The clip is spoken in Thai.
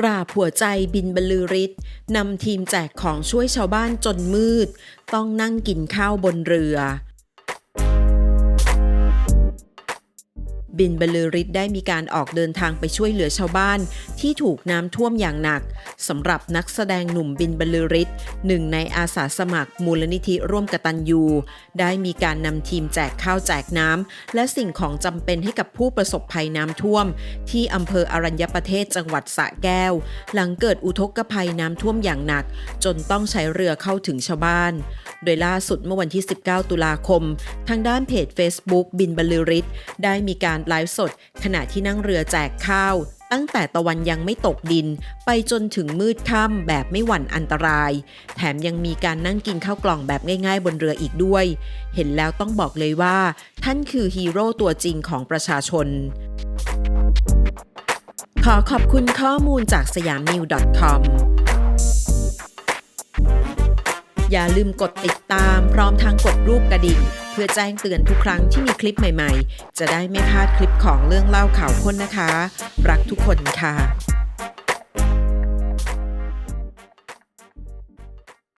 กราบหัวใจบินบรรลือฤทธิ์นำทีมแจกของช่วยชาวบ้านจนมืด ต้องนั่งกินข้าวบนเรือ บินบรรลือฤทธิ์ได้มีการออกเดินทางไปช่วยเหลือชาวบ้าน ที่ถูกน้ำท่วมอย่างหนักสำหรับนักแสดงหนุ่มบินบรรลือฤทธิ์หนึ่งในอาสาสมัครมูลนิธิร่วมกตัญญูได้มีการนำทีมแจกข้าวแจกน้ำและสิ่งของจำเป็นให้กับผู้ประสบภัยน้ำท่วม ที่อำเภออรัญญประเทศจังหวัดสระแก้ว หลังเกิดอุทกภัยน้ำท่วมอย่างหนัก จนต้องใช้เรือเข้าถึงชาวบ้าน โดยล่าสุดเมื่อวันที่ 19 ตุลาคม ทางด้านเพจ Facebook บินบรรลือฤทธิ์ได้มีการไลฟ์สด ขณะที่นั่งเรือแจกข้าว ตั้งแต่ตะวันยังไม่ตกดิน ไปจนถึงมืดค่ำแบบไม่หวั่นอันตราย แถมยังมีการนั่งกินข้าวกล่องแบบง่าย ๆ บนเรืออีกด้วย เห็นแล้วต้องบอกเลยว่า ท่านคือฮีโร่ตัวจริงของประชาชนขอขอบคุณข้อมูลจากสยามนิว .com อย่าลืมกดติดตามพร้อมทางกดรูปกระดิ่ง เพื่อแจ้งเตือนทุกครั้งที่มีคลิปใหม่ๆ จะได้ไม่พลาดคลิปของเรื่องเล่าข่าวค้นนะคะ รักทุกคนค่ะ